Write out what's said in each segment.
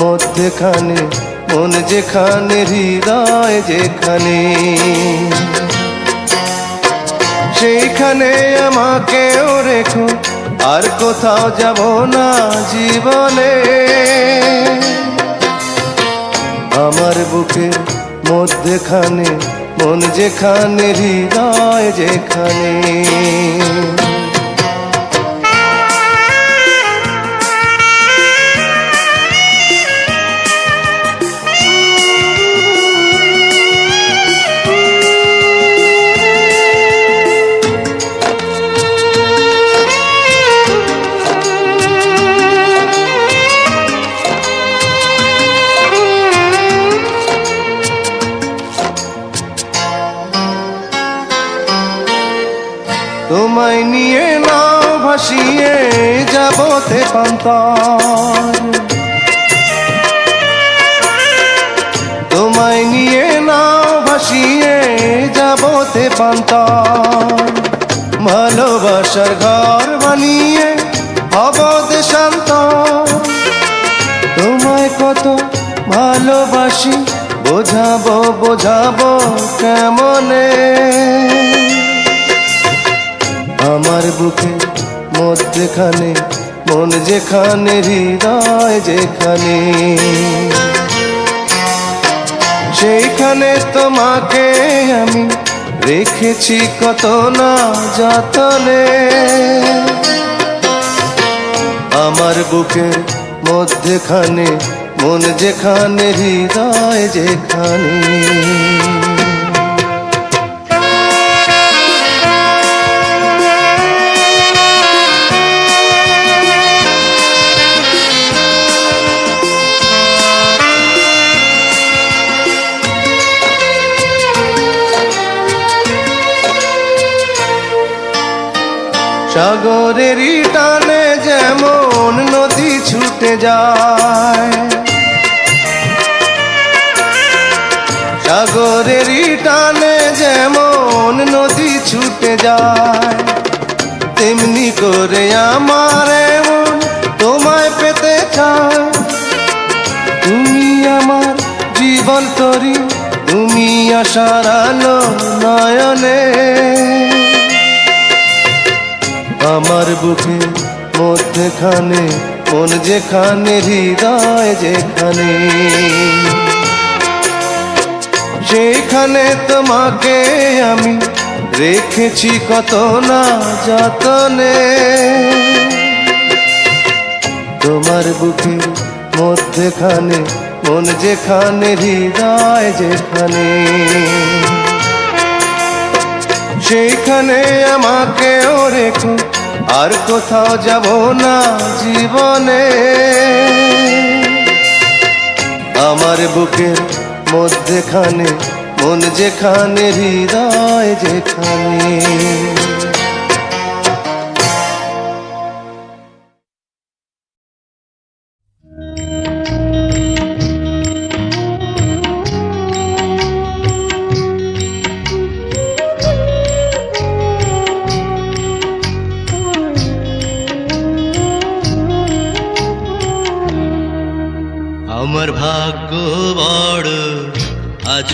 মধ্যেখানে, মন যেখানে, হৃদয় যেখানে। সেইখানে আমাকেও রেখো, আর কোথাও যাব না জীবনে। আমার বুকের মধ্যেখানে, মন যেখানে, হৃদয় যেখানে। যাবতে তোমায় নিয়ে নাও ভাসিয়ে যাবতে পান্তর ভালোবাসার ঘর বানিয়ে হব দেশান্ত তোমায় কত ভালোবাসি, বোঝাবো বোঝাবো কেমনে? আমার বুকে মধ্যেখানে মন যেখানে, হৃদয় যেখানে। সেইখানে তোমাকে আমি রেখেছি কত না যতনে। আমার বুকের মধ্যেখানে, মন যেখানে, হৃদয় যেখানে। সাগরেরই টানে যেমন নদী ছুটে যায়। সাগরেরই টানে যেমন নদী ছুটে যায়, তেমনি করে আমার তোমায় পেতে চায় তুমি আমার জীবন তরি, তুমি আশার আলো নয়নে। আমার বুকে মধ্যেখানে, মন যেখানে, হৃদয় যেখানে। সেখানে তোমাকে আমি রেখেছি কত না যতনে। তোমার বুকে মধ্যেখানে, মন যেখানে, হৃদয় যেখানে। সেইখানে আমাকেও রেখো আর কোথাও যাব না জীবনে। আমার বুকের মধ্যেখানে মন যেখানে হৃদয় যেখানে।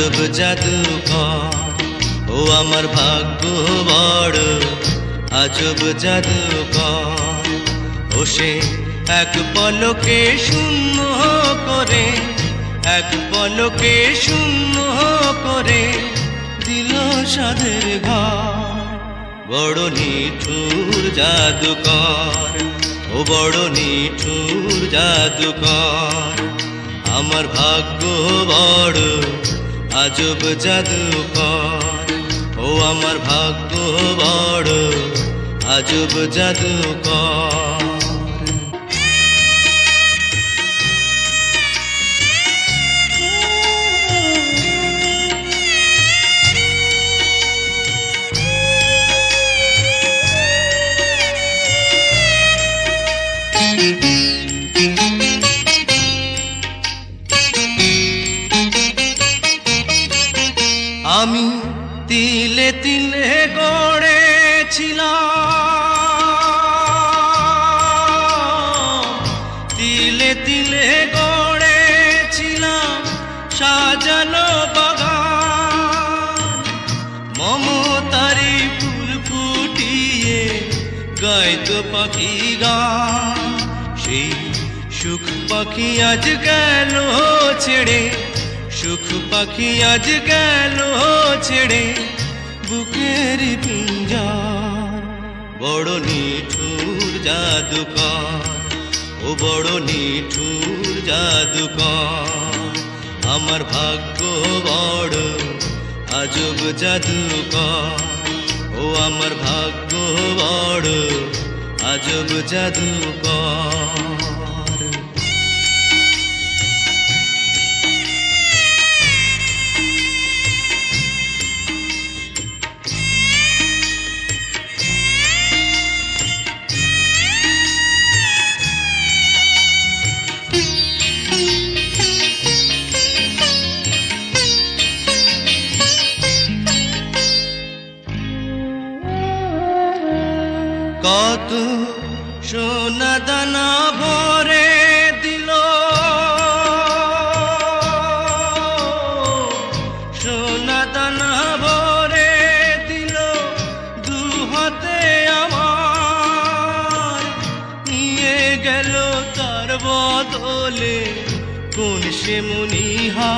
আজব জাদুকর ও আমার ভাগ্য বড়, আজব জাদুকর ও সে এক পলকে শূন্য করে, এক পলকে শূন্য করে দিল সাধের ঘর। বড় নিঠুর জাদুকর ও বড় নিঠুর জাদুকর আমার ভাগ্য বড় আজব জাদু কর ও আমার ভাগ্য বড় আজব জাদু কর পাখি আজ গেল ছেড়ে? সুখ পাখি আজ গেল ছেড়ে? বুকের পিঞ্জার। বড় নিঠুর জাদুকর। ও বড় নিঠুর জাদুকর। আমার ভাগ্য বড়, আজব জাদুকর। ও আমার ভাগ্য বড়, আজব জাদুকর। গেল তার বদলে, কোন সে মুনিহা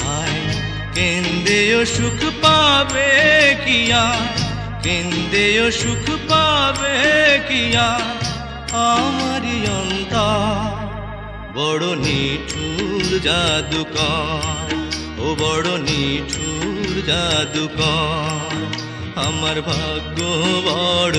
হায়, কেন্দ্রেও সুখ পাবে কিয়া কেন্দ্রেও সুখ পাবে কিয়া আমারি অন্তা বড় নিঠুর জাদুকর। ও বড় নিঠুর জাদুকর। আমার ভাগ্য বড়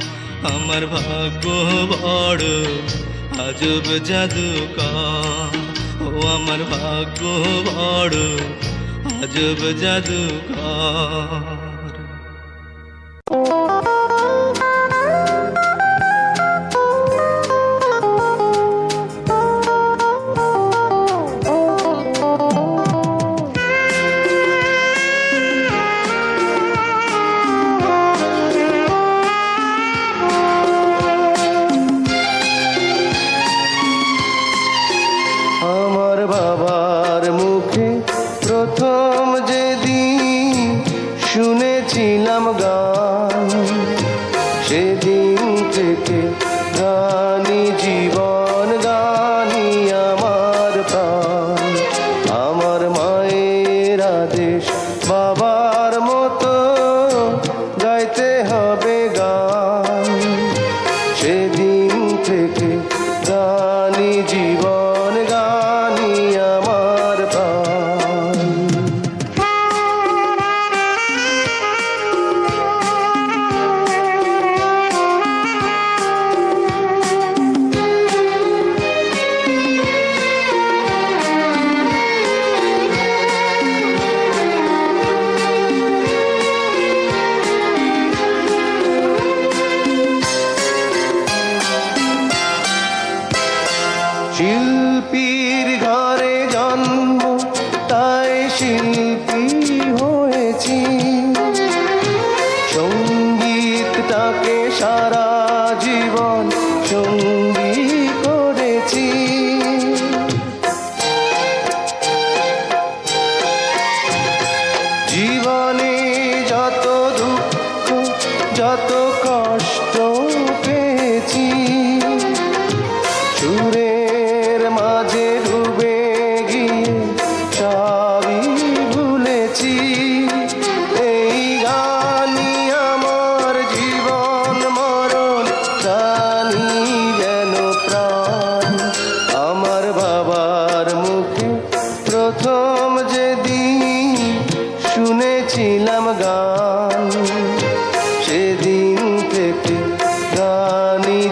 আমার ভাগ্য বড় আজব জাদুকর। ও আমার ভাগ্য বড় আজব জাদুকর। God. todo.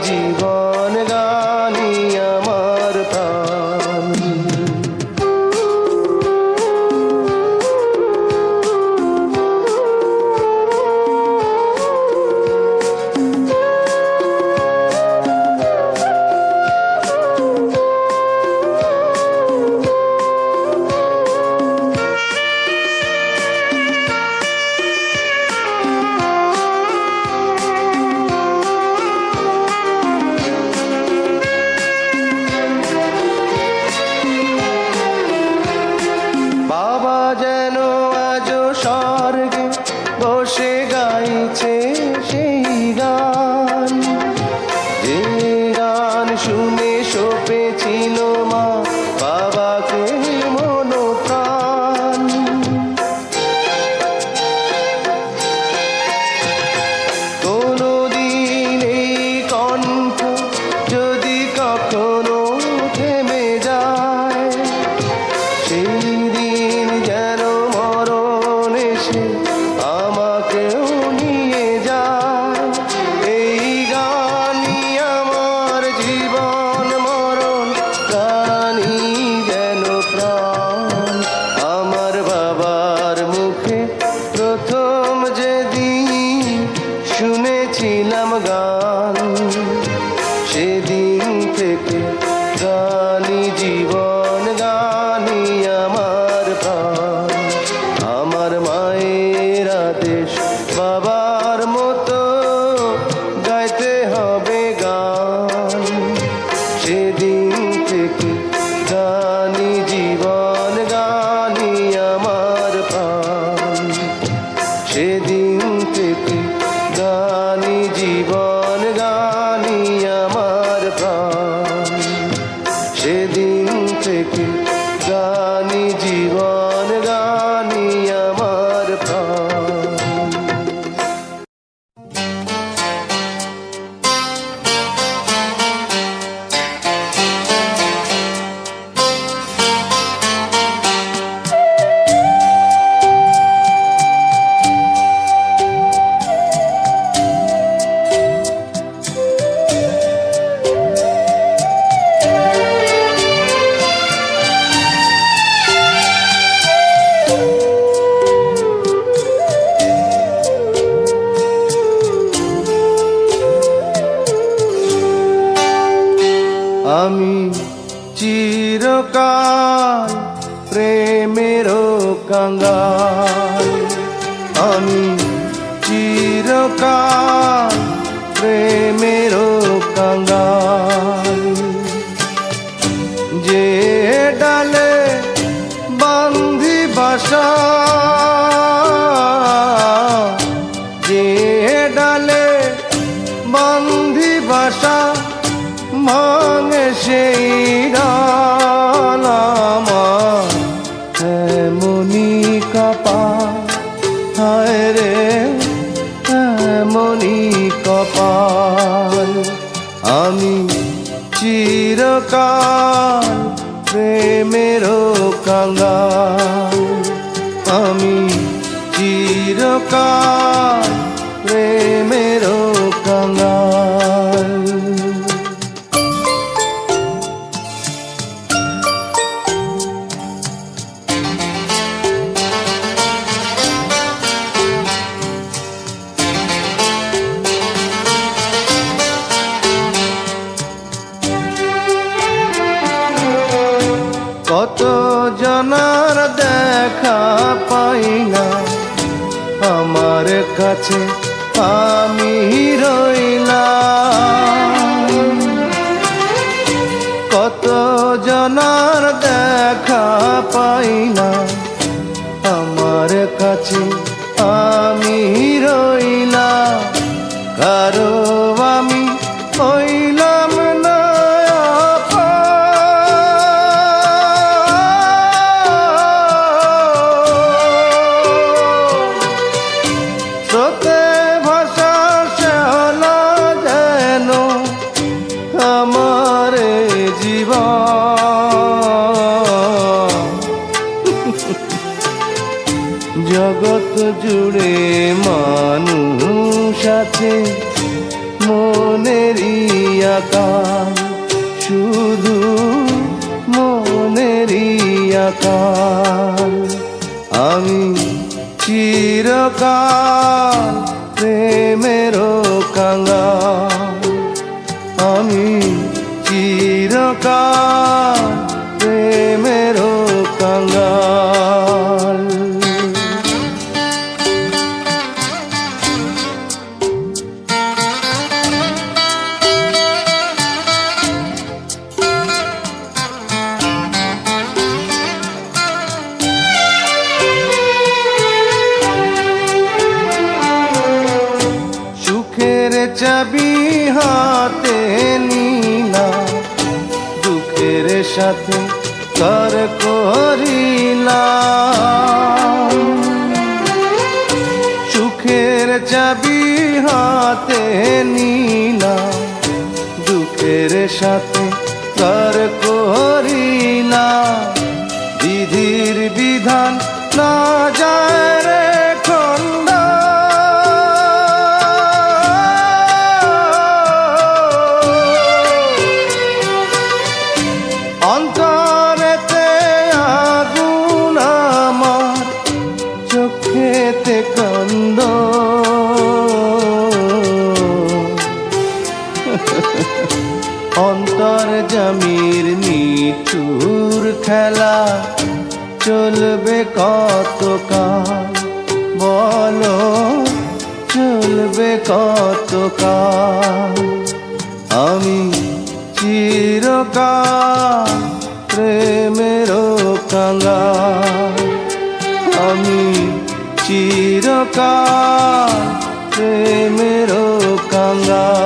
জীবন Amin. ফল আমি চিরকাল প্রেমের কাঙ্গাল। আমি চিরকাল জানার দেখা পাই না। আমার কাছে আমি রইলাম। চিরকাল আমি চিরকাল সাথে তর করিলাম। সুখের চাবি হাতে নিলাম। দুঃখের সাথে তর করিলাম। বিধির বিধান না যায় রে খন্ডা প্রেমেরও কাঙ্গা।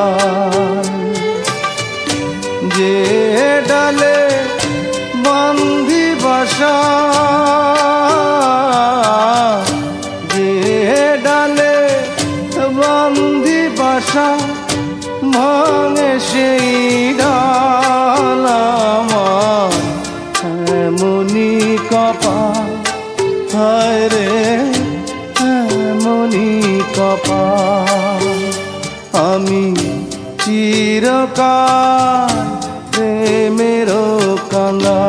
কান প্রেমেরও কাঙ্গা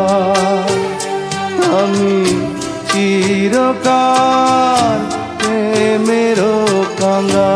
আমি চিরকাল প্রেমেরও কাঙ্গা